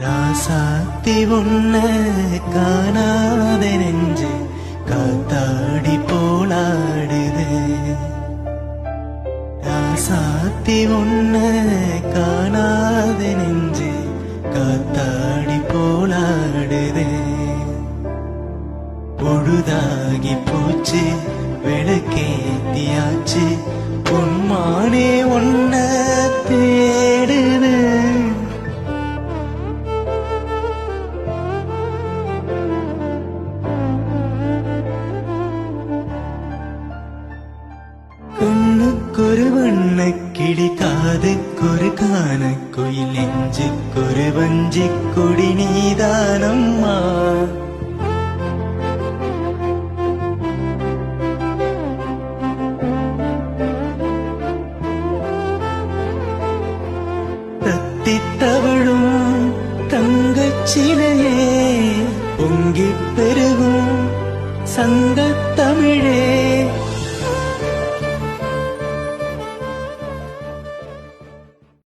ராசாத்தி உன்ன காணாத நெஞ்சு காத்தாடி போலாடுது. ராசாத்தி உன்ன காணாத நெஞ்சு காத்தாடி போலாடுது. பொழுதாகி போச்சு விளக்கேத்தியாச்சு பொன்மானே ஒன்ன கண்ணுக்கொரு வண்ண கிளி காதுக்கொரு காண குயில் நெஞ்சுக்கொரு வஞ்சிக் கொடி நீதானம்மா. தத்தித்தவழும் தங்கச்சிலையே பொங்கிப் பெருகும் சங்கத்தமிழே.